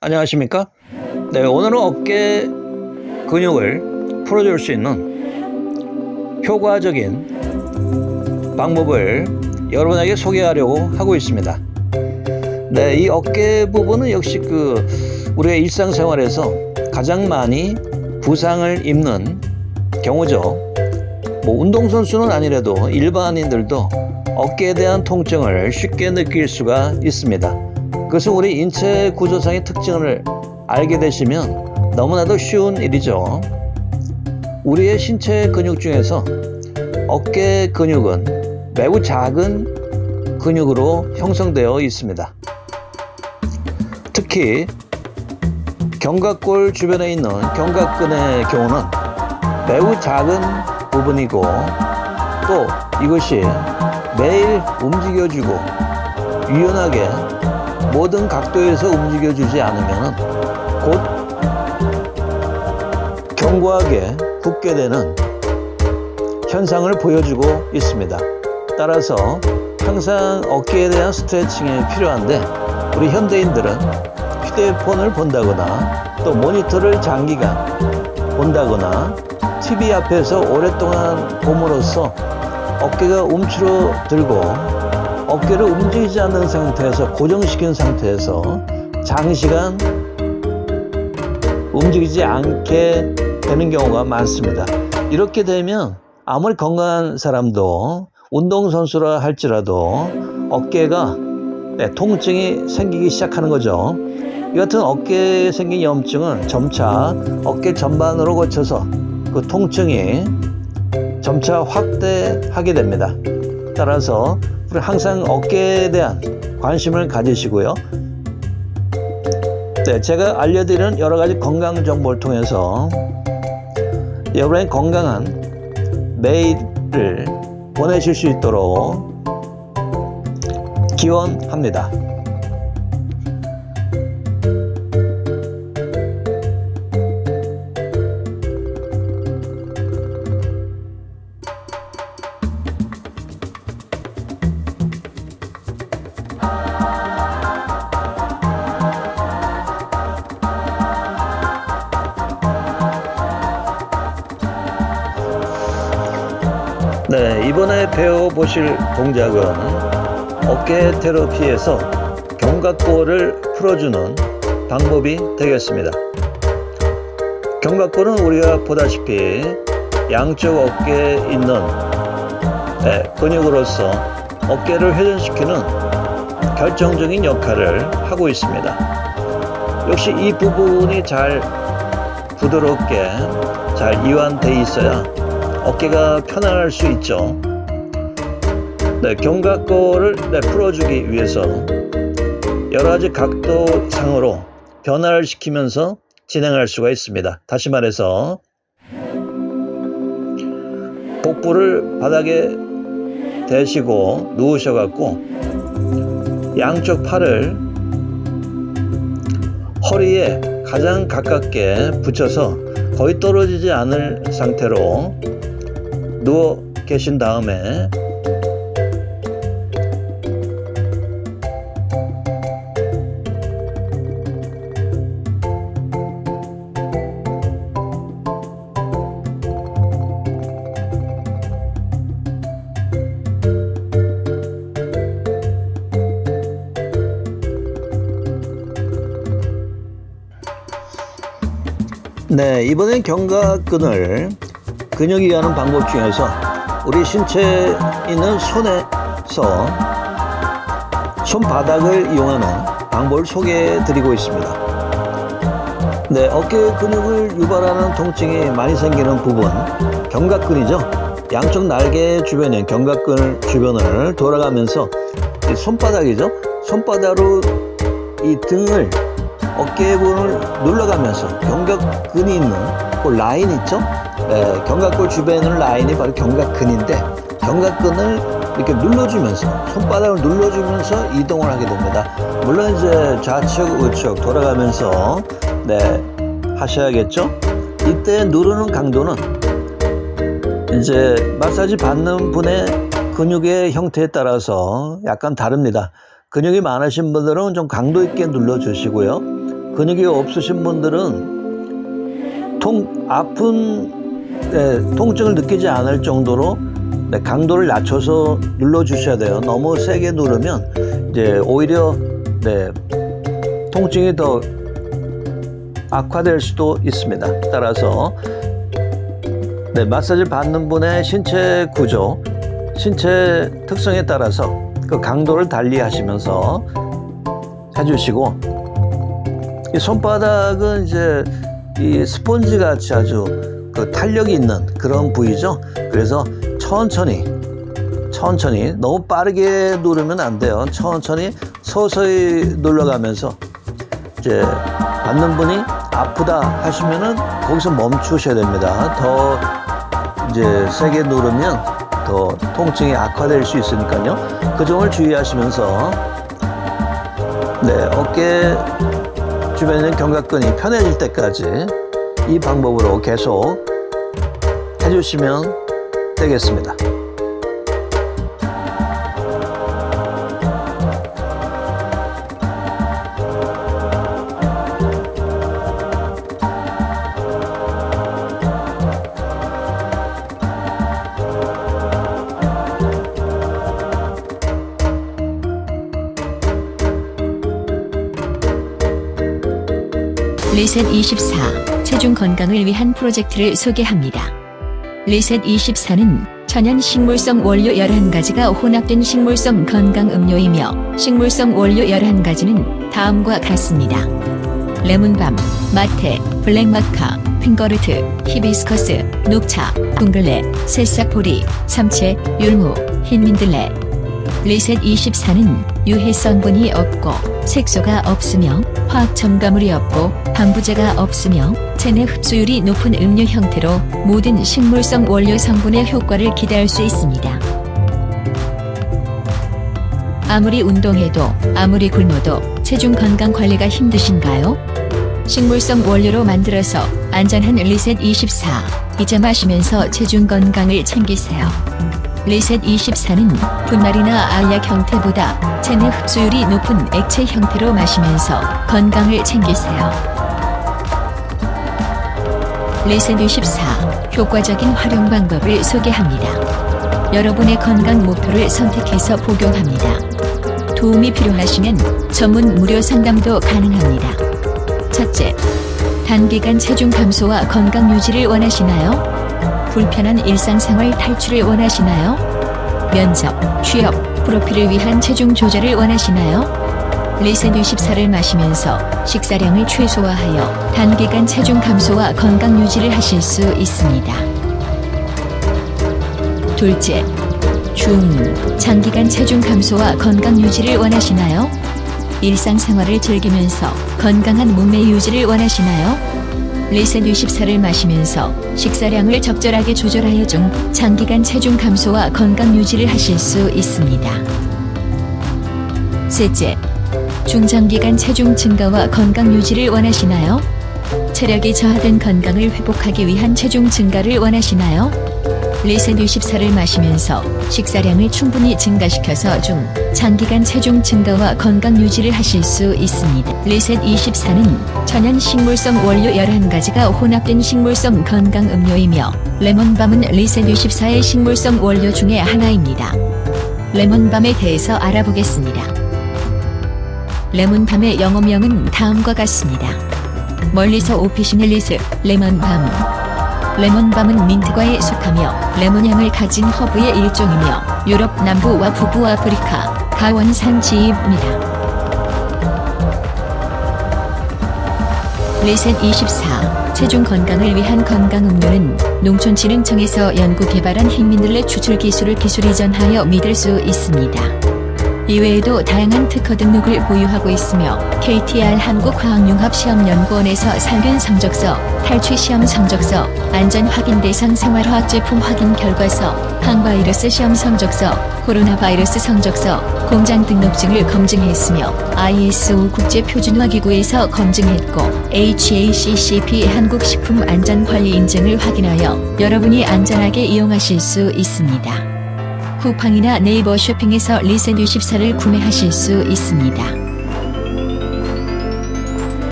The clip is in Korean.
안녕하십니까? 네, 오늘은 어깨 근육을 풀어줄 수 있는 효과적인 방법을 여러분에게 소개하려고 하고 있습니다. 네, 이 어깨 부분은 역시 그 우리가 일상생활에서 가장 많이 부상을 입는 경우죠. 뭐 운동선수는 아니라도 일반인들도 어깨에 대한 통증을 쉽게 느낄 수가 있습니다. 그것은 우리 인체 구조상의 특징을 알게 되시면 너무나도 쉬운 일이죠. 우리의 신체 근육 중에서 어깨 근육은 매우 작은 근육으로 형성되어 있습니다. 특히 견갑골 주변에 있는 견갑근의 경우는 매우 작은 부분이고 또 이것이 매일 움직여주고 유연하게 모든 각도에서 움직여주지 않으면 곧 견고하게 굳게 되는 현상을 보여주고 있습니다. 따라서 항상 어깨에 대한 스트레칭이 필요한데 우리 현대인들은 휴대폰을 본다거나 또 모니터를 장기간 본다거나 TV 앞에서 오랫동안 봄으로써 어깨가 움츠러들고 어깨를 움직이지 않는 상태에서 고정시킨 상태에서 장시간 움직이지 않게 되는 경우가 많습니다. 이렇게 되면 아무리 건강한 사람도 운동선수라 할지라도 어깨가 네, 통증이 생기기 시작하는 거죠. 이 같은 어깨에 생긴 염증은 점차 어깨 전반으로 거쳐서 그 통증이 점차 확대하게 됩니다. 따라서 항상 어깨에 대한 관심을 가지시고요. 네, 제가 알려드리는 여러 가지 건강 정보를 통해서 여러분의 건강한 내일을 보내실 수 있도록 기원합니다. 네, 이번에 배워보실 동작은 어깨 테라피에서 견갑골을 풀어주는 방법이 되겠습니다. 견갑골은 우리가 보다시피 양쪽 어깨에 있는 네, 근육으로서 어깨를 회전시키는 결정적인 역할을 하고 있습니다. 역시 이 부분이 잘 부드럽게 잘 이완돼 있어야 어깨가 편안할 수 있죠. 네, 견갑골을 네, 풀어주기 위해서 여러 가지 각도 상으로 변화를 시키면서 진행할 수가 있습니다. 다시 말해서 복부를 바닥에 대시고 누우셔갖고 양쪽 팔을 허리에 가장 가깝게 붙여서 거의 떨어지지 않을 상태로 누워 계신 다음에 네, 이번엔 견갑근을 근육이 가는 방법 중에서 우리 신체에 있는 손에서 손바닥을 이용하는 방법을 소개해 드리고 있습니다. 네, 어깨 근육을 유발하는 통증이 많이 생기는 부분, 견갑근이죠. 양쪽 날개 주변에 견갑근 주변을 돌아가면서 이 손바닥이죠. 손바닥으로 이 등을 어깨 부분을 눌러가면서 견갑근이 있는 그 라인 있죠? 네, 견갑골 주변에는 라인이 바로 견갑근인데 견갑근을 이렇게 눌러주면서 손바닥을 눌러주면서 이동을 하게 됩니다. 물론 이제 좌측 우측 돌아가면서 네 하셔야겠죠? 이때 누르는 강도는 이제 마사지 받는 분의 근육의 형태에 따라서 약간 다릅니다. 근육이 많으신 분들은 좀 강도 있게 눌러주시고요. 근육이 없으신 분들은 통 아픈 네, 통증을 느끼지 않을 정도로 네, 강도를 낮춰서 눌러 주셔야 돼요. 너무 세게 누르면 이제 오히려 네, 통증이 더 악화될 수도 있습니다. 따라서 네, 마사지를 받는 분의 신체 구조, 신체 특성에 따라서 그 강도를 달리 하시면서 해주시고 이 손바닥은 이제 이 스폰지 같이 아주 그 탄력이 있는 그런 부위죠. 그래서 천천히 천천히 너무 빠르게 누르면 안 돼요. 천천히 서서히 눌러가면서 이제 받는 분이 아프다 하시면은 거기서 멈추셔야 됩니다. 더 이제 세게 누르면 더 통증이 악화될 수 있으니까요. 그 점을 주의하시면서 네 어깨 주변에 있는 견갑근이 편해질 때까지 이 방법으로 계속 해주시면 되겠습니다. 리셋 24 체중 건강을 위한 프로젝트를 소개합니다. 리셋 24는 천연 식물성 원료 11가지가 혼합된 식물성 건강 음료이며 식물성 원료 11가지는 다음과 같습니다. 레몬밤, 마테, 블랙마카, 핑거르트, 히비스커스, 녹차, 둥글레, 새싹포리, 삼채, 율무, 흰민들레, 리셋 24는 유해 성분이 없고 색소가 없으며 화학 첨가물이 없고 방부제가 없으며 체내 흡수율이 높은 음료 형태로 모든 식물성 원료 성분의 효과를 기대할 수 있습니다. 아무리 운동해도 아무리 굶어도 체중 건강 관리가 힘드신가요? 식물성 원료로 만들어서 안전한 리셋 24 이제 마시면서 체중 건강을 챙기세요. 리셋 24는 분말이나 알약 형태보다 체내 흡수율이 높은 액체 형태로 마시면서 건강을 챙기세요. 리셋 24 효과적인 활용 방법을 소개합니다. 여러분의 건강 목표를 선택해서 복용합니다. 도움이 필요하시면 전문 무료 상담도 가능합니다. 첫째, 단기간 체중 감소와 건강 유지를 원하시나요? 불편한 일상생활 탈출을 원하시나요? 면접, 취업, 프로필을 위한 체중 조절을 원하시나요? 리셋 24를 마시면서 식사량을 최소화하여 단기간 체중 감소와 건강 유지를 하실 수 있습니다. 둘째, 중, 장기간 체중 감소와 건강 유지를 원하시나요? 일상생활을 즐기면서 건강한 몸매 유지를 원하시나요? 리셋 24를 마시면서 식사량을 적절하게 조절하여 중 장기간 체중 감소와 건강 유지를 하실 수 있습니다. 셋째, 중장기간 체중 증가와 건강 유지를 원하시나요? 체력이 저하된 건강을 회복하기 위한 체중 증가를 원하시나요? 리셋 24를 마시면서 식사량을 충분히 증가시켜서 중 장기간 체중 증가와 건강 유지를 하실 수 있습니다. 리셋 24는 천연 식물성 원료 11가지가 혼합된 식물성 건강 음료이며 레몬밤은 리셋 24의 식물성 원료 중에 하나입니다. 레몬밤에 대해서 알아보겠습니다. 레몬밤의 영어명은 다음과 같습니다. 멀리서 오피시넬리스 레몬밤 레몬밤은 민트과에 속하며 레몬향을 가진 허브의 일종이며 유럽 남부와 북부 아프리카 가원 산 지입니다. 리셋 24 체중 건강을 위한 건강 음료는 농촌진흥청에서 연구 개발한 흰민들레 추출 기술을 기술 이전하여 믿을 수 있습니다. 이외에도 다양한 특허 등록을 보유하고 있으며 KTR 한국화학융합시험연구원에서 살균 성적서, 탈취 시험 성적서, 안전 확인 대상 생활화학 제품 확인 결과서, 항바이러스 시험 성적서, 코로나 바이러스 성적서, 공장 등록증을 검증했으며 ISO 국제 표준화 기구에서 검증했고 HACCP 한국식품 안전관리 인증을 확인하여 여러분이 안전하게 이용하실 수 있습니다. 쿠팡이나 네이버 쇼핑에서 리셋 24를 구매하실 수 있습니다.